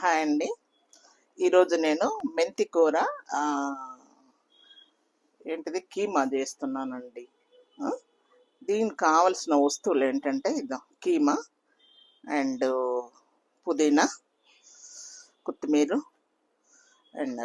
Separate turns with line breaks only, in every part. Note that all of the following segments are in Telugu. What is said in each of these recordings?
హాయ్ అండి. ఈరోజు నేను మెంతి కూర ఏంటిది? కీమా చేస్తున్నానండి. దీనికి కావలసిన వస్తువులు ఏంటంటే ఇదో కీమా అండ్ పుదీనా కొత్తిమీర అండ్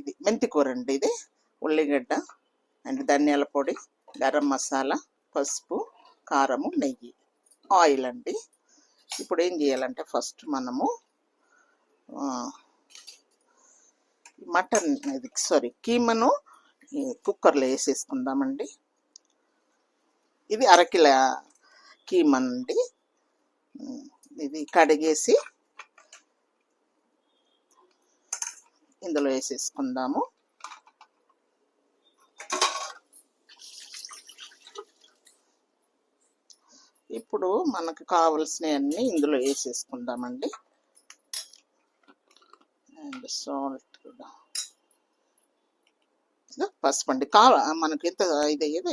ఇది మెంతి కూర అండి ఇది. ఉల్లిగడ్డ అండ్ ధనియాల పొడి గరం మసాలా పసుపు కారము నెయ్యి. ఆయిల్ అండి. ఇప్పుడు ఏం చేయాలంటే ఫస్ట్ మనము మటన్ ఇది సారీ కీమను ఈ కుక్కర్లో వేసేసుకుందామండి. ఇది అరకిల కీమనండి. అండి ఇది కడిగేసి ఇందులో వేసేసుకుందాము. ఇప్పుడు మనకు కావలసినవన్నీ ఇందులో వేసేసుకుందామండి. అండ్ సాల్ట్ కూడా పసుపు అండి కావ మనకి ఎంత ఇది ఏదో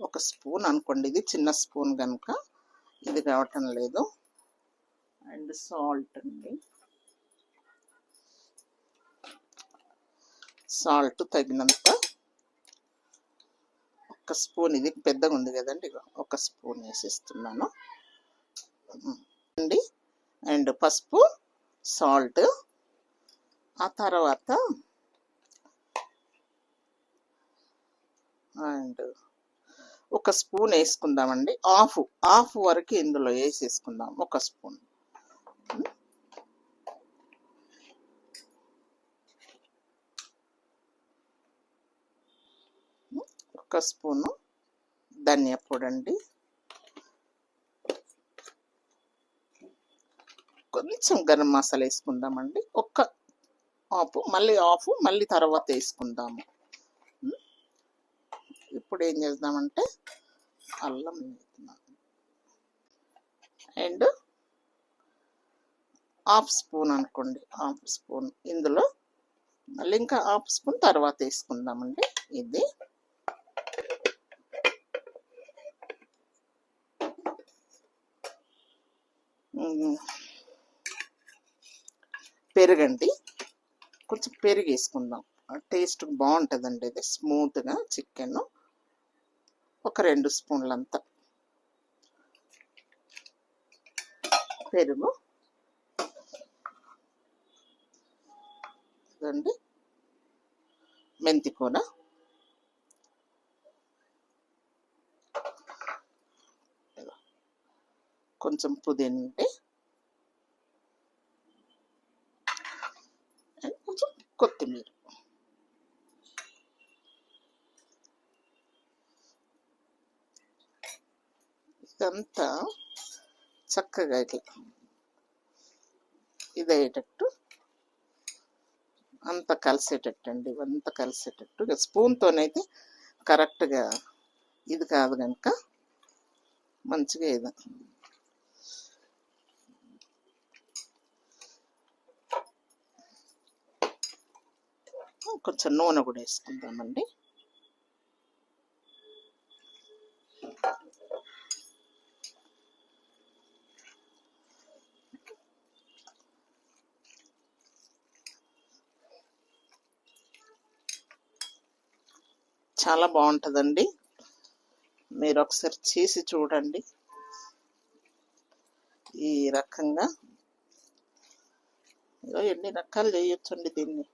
ఒక స్పూన్ అనుకోండి. ఇది చిన్న స్పూన్ కనుక ఇది కావటం లేదు. అండ్ సాల్ట్ అండి. సాల్ట్ తగినంత. ఒక స్పూన్. ఇది పెద్దగా ఉంది కదండి. ఒక స్పూన్ వేసేస్తున్నాను. అండి. అండ్ పసుపు సాల్ట్. ఆ తర్వాత అండ్ ఒక స్పూన్ వేసుకుందామండి. హాఫ్ హాఫ్ వరకు ఇందులో వేసేసుకుందాం ఒక స్పూన్. ఒక స్పూను ధనియా పొడి అండి కొంచెం గరం మసాలా వేసుకుందామండి. ఒక్క ఆఫ్ మళ్ళీ ఆఫ్ మళ్ళీ తర్వాత వేసుకుందాము. ఇప్పుడు ఏం చేద్దామంటే అల్లం వేస్తున్నాను అండ్ హాఫ్ స్పూన్ అనుకోండి హాఫ్ స్పూన్. ఇందులో మళ్ళీ ఇంకా హాఫ్ స్పూన్ తర్వాత వేసుకుందామండి. ఇది పెరుగండి. కొంచెం పెరుగు వేసుకుందాం. టేస్ట్ బాగుంటుందండి ఇది. స్మూత్గా చికెన్ ఒక రెండు స్పూన్లంతా. పెరుగు. ఇదండి. మెంతి కూర. కొంచెం పుదీనా ఉంటే అండ్ కొంచెం కొత్తిమీర ఇదంతా చక్కగా ఇట్లా ఇది. అయ్యేటట్టు అంత కలిసేటట్టు అండి ఇవంతా కలిసేటట్టు స్పూన్తోనైతే కరెక్ట్గా ఇది కాదు కనుక మంచిగా ఇది. కొంచెం నూనె కూడా వేసుకుందామండి. చాలా బాగుంటుందండి. మీరు ఒకసారి చేసి చూడండి. ఈ రకంగా. ఎన్ని రకాలు చేయొచ్చండి దీన్ని.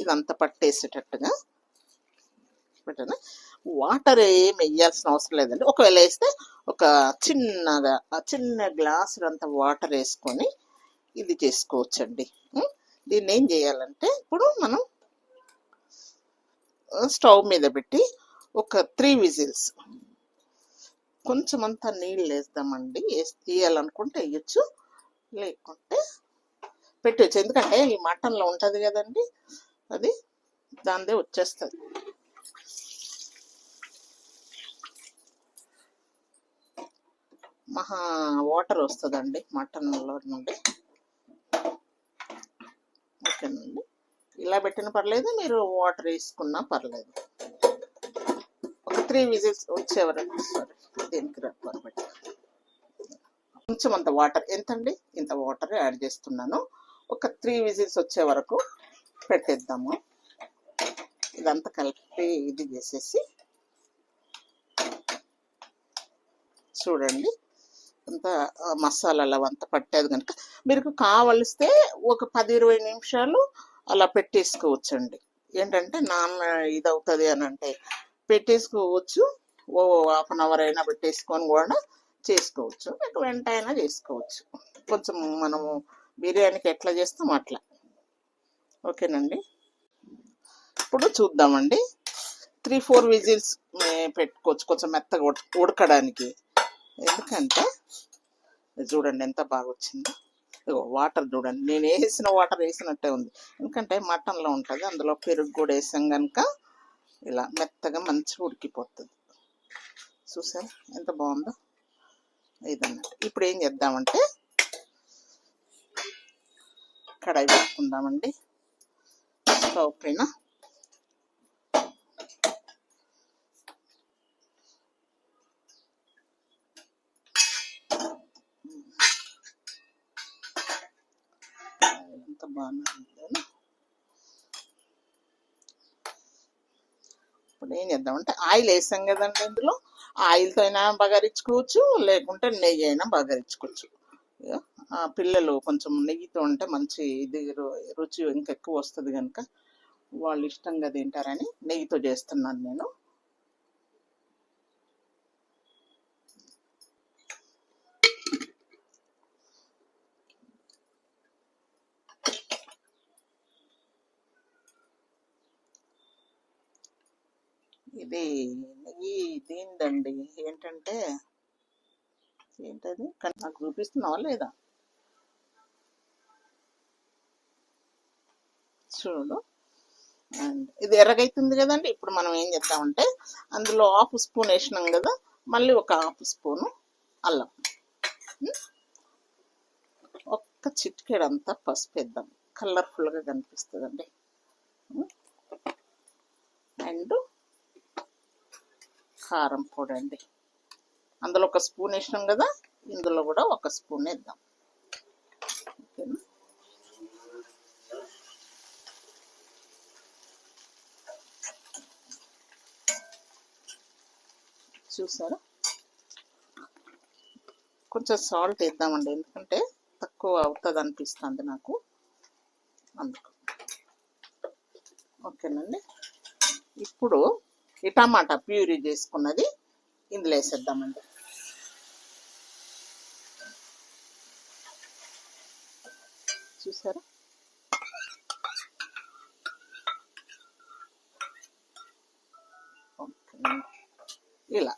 ఇదంతా పట్టేసేటట్టుగా. పెట్టాను? వాటర్ ఏం వేయాల్సిన అవసరం లేదండి. ఒకవేళ వేస్తే ఒక చిన్నగా ఆ చిన్న గ్లాసు అంత వాటర్ వేసుకొని ఇది చేసుకోవచ్చండి. దీన్ని ఏం చేయాలంటే ఇప్పుడు మనం స్టవ్ మీద పెట్టి ఒక త్రీ విజిల్స్. కొంచెం అంతా నీళ్ళు వేస్తామండి వేసి తీయాలనుకుంటే వేయచ్చు. లేకుంటే పెట్టచ్చు. ఎందుకంటే ఈ మటన్లో ఉంటుంది కదండి. అది దానిదే వచ్చేస్తుంది. మహా వాటర్ వస్తుందండి మటన్లో నుండి. ఓకేనండి. ఇలా పెట్టిన పర్లేదు మీరు వాటర్ వేసుకున్నా పర్లేదు. ఒక త్రీ విజిల్స్ వచ్చేవరకు సరే దీనికి రబ్బర్ కొంచెం అంత వాటర్ ఎంతండి? ఇంత వాటర్ యాడ్ చేస్తున్నాను. ఒక త్రీ విజిల్స్ వచ్చే వరకు పెట్టేద్దాము. ఇదంతా కలిపి ఇది చేసేసి చూడండి. అంత మసాలాలు అవంతా పట్టేది కనుక మీకు కావలిస్తే ఒక పది ఇరవై నిమిషాలు అలా పెట్టేసుకోవచ్చండి. ఏంటంటే నాన్న ఇది అవుతుంది అని అంటే పెట్టేసుకోవచ్చు. ఓ హాఫ్ అన్ అవర్ అయినా పెట్టేసుకొని కూడా చేసుకోవచ్చు. లేక వెంట అయినా చేసుకోవచ్చు. కొంచెం మనము బిర్యానీకి ఎట్లా చేస్తాం అట్లా. ఓకేనండి? ఇప్పుడు చూద్దామండి. త్రీ ఫోర్ విజిల్స్ పెట్టుకోవచ్చు. కొంచెం మెత్తగా ఉడకడానికి. ఎందుకంటే చూడండి ఎంత బాగా వచ్చిందో వాటర్ చూడండి. నేను వేసిన వాటర్ వేసినట్టే ఉంది. ఎందుకంటే మటన్లో ఉంటుంది అందులో పెరుగు కూడా వేసాం కనుక ఇలా మెత్తగా మంచిగా ఉడికిపోతుంది. చూసారా? ఎంత బాగుందో? ఇదన్నట్టు ఇప్పుడు ఏం చేద్దామంటే కడాయి పెట్టుకుందామండి. స్టవ్ పైన ఎంత బాగుంది ఏం చేద్దాం? అంటే ఆయిల్ వేసాం కదండి ఇందులో. ఆయిల్తో అయినా బగారించుకోవచ్చు లేకుంటే నెయ్యి అయినా బగారించుకోవచ్చు పిల్లలు కొంచెం నెయ్యితో ఉంటే మంచి ఇది రు- రుచి ఇంకెక్కువ వస్తుంది కనుక వాళ్ళు ఇష్టంగా తింటారని నెయ్యితో చేస్తున్నాను నేను. ఇది నెయ్యి దీనిదండి ఏంటంటే ఏంటది? నాకు చూపిస్తున్నావా లేదా? చూడు. అండ్ ఇది ఎర్రగైతుంది కదండి. ఇప్పుడు మనం ఏం చేద్దామంటే అందులో హాఫ్ స్పూన్ వేసినాం కదా మళ్ళీ ఒక హాఫ్ స్పూను అల్లం. ఒక్క చిటికెడంతా పసుపు వేద్దాం. కలర్ఫుల్గా కనిపిస్తుందండి. అండ్ కారం పొడి అండి అందులో ఒక స్పూన్ వేసినాం కదా ఇందులో కూడా ఒక స్పూన్ వేద్దాం. ఓకేనా? చూసారా? కొంచెం సాల్ట్ వేద్దామండి ఎందుకంటే తక్కువ అవుతుంది అనిపిస్తుంది నాకు. అందుకు. ఓకేనండి. ఇప్పుడు ఈ టమాటా ప్యూరీ చేసుకున్నది ఇందులో వేసేద్దామండి. చూసారా? ఇలా.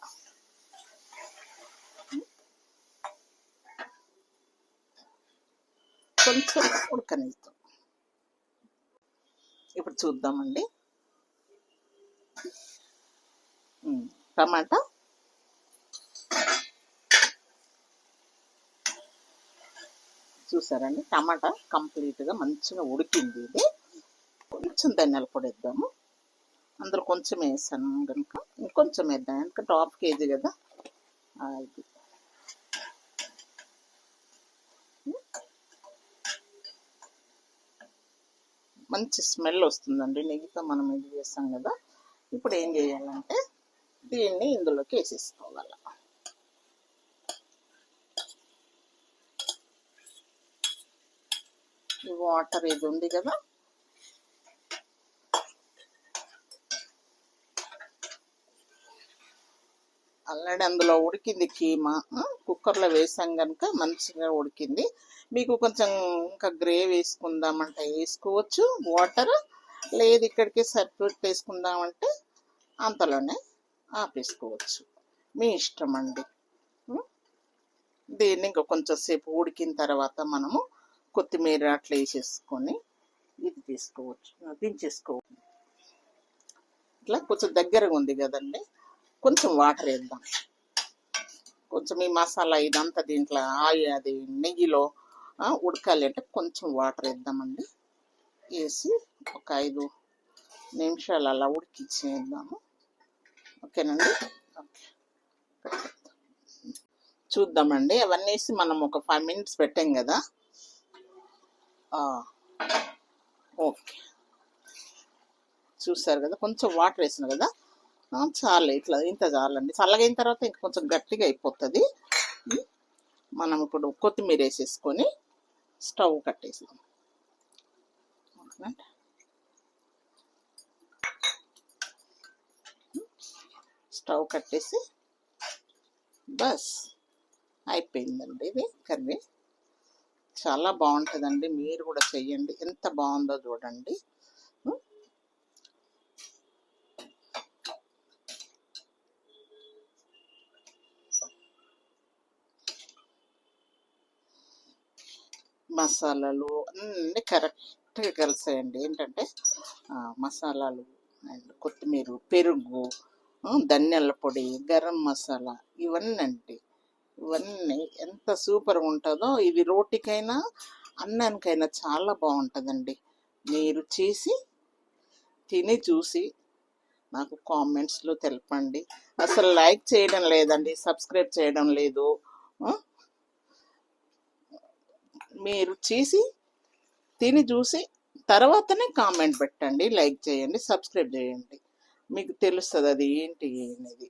కొంచెం ఉడకనిస్తాం ఇప్పుడు చూద్దామండి. టమాటా. చూసారండి టమాటా కంప్లీట్గా మంచిగా ఉడికింది ఇది. కొంచెం ధనియాలు పొడి ఇద్దాము అందులో కొంచెం వేసాను కనుక ఇంకొంచెం వేద్దాం ఎందుకంటే హాఫ్ కేజీ కదా. ఇది. మంచి స్మెల్ వస్తుందండి నెయ్యితో మనం ఇది చేస్తాం కదా. ఇప్పుడు ఏం చేయాలంటే దీన్ని ఇందులోకి వేసేసుకోవాలి. ఈ వాటర్ ఇది ఉంది కదా? ఆల్రెడీ అందులో ఉడికింది కీమా. కుక్కర్లో వేసాం కనుక మంచిగా ఉడికింది. మీకు కొంచెం ఇంకా గ్రేవీ వేసుకుందామంటే వేసుకోవచ్చు. వాటర్ లేదు ఇక్కడికి సర్క్యూట్ వేసుకుందామంటే అంతలోనే ఆపేసుకోవచ్చు. మీ ఇష్టం అండి దీన్ని ఇంకా కొంచెంసేపు ఉడికిన తర్వాత మనము కొత్తిమీర అట్లా వేసేసుకొని ఇది తీసుకోవచ్చు. దించేసుకోవచ్చు. ఇట్లా కొంచెం దగ్గరగా ఉంది కదండి. కొంచెం వాటర్ వేద్దాం. కొంచెం ఈ మసాలా ఇదంతా దీంట్లో ఆయి అది నెయ్యిలో ఉడకాలి అంటే కొంచెం వాటర్ వేద్దామండి. వేసి ఒక ఐదు నిమిషాలు అలా ఉడికించేద్దాము. ఓకేనండి? ఓకే చూద్దామండి. అవన్నీ వేసి మనం ఒక ఫైవ్ మినిట్స్ పెట్టాం కదా? ఓకే. చూసారు కదా? కొంచెం వాటర్ వేసిన కదా? చాలు ఇట్లా ఇంత చాలండి. చల్లగైన తర్వాత ఇంకా కొంచెం గట్టిగా అయిపోతుంది. మనం ఇప్పుడు కొత్తిమీర వేసేసుకొని స్టవ్ కట్టేసాం ఓకేనండి స్టవ్ కట్టేసి బస్ అయిపోయిందండి ఇది. కర్రీ చాలా బాగుంటుందండి. మీరు కూడా చెయ్యండి. ఎంత బాగుందో చూడండి. మసాలాలు అన్నీ కరెక్ట్గా కలిసాయండి. ఏంటంటే మసాలాలు అండ్ కొత్తిమీర పెరుగు ధనియాల పొడి గరం మసాలా ఇవన్నీ అండి ఇవన్నీ ఎంత సూపర్గా ఉంటుందో ఇది రోటికైనా అన్నానికైనా చాలా బాగుంటుందండి. మీరు చేసి తిని చూసి నాకు కామెంట్స్లో తెలపండి. అసలు లైక్ చేయడం లేదండి సబ్స్క్రైబ్ చేయడం లేదు. మీరు చేసి తిని చూసి తర్వాతనే కామెంట్ పెట్టండి లైక్ చేయండి సబ్స్క్రైబ్ చేయండి. మీకు తెలుస్తుంది అది ఏంటి అనేది.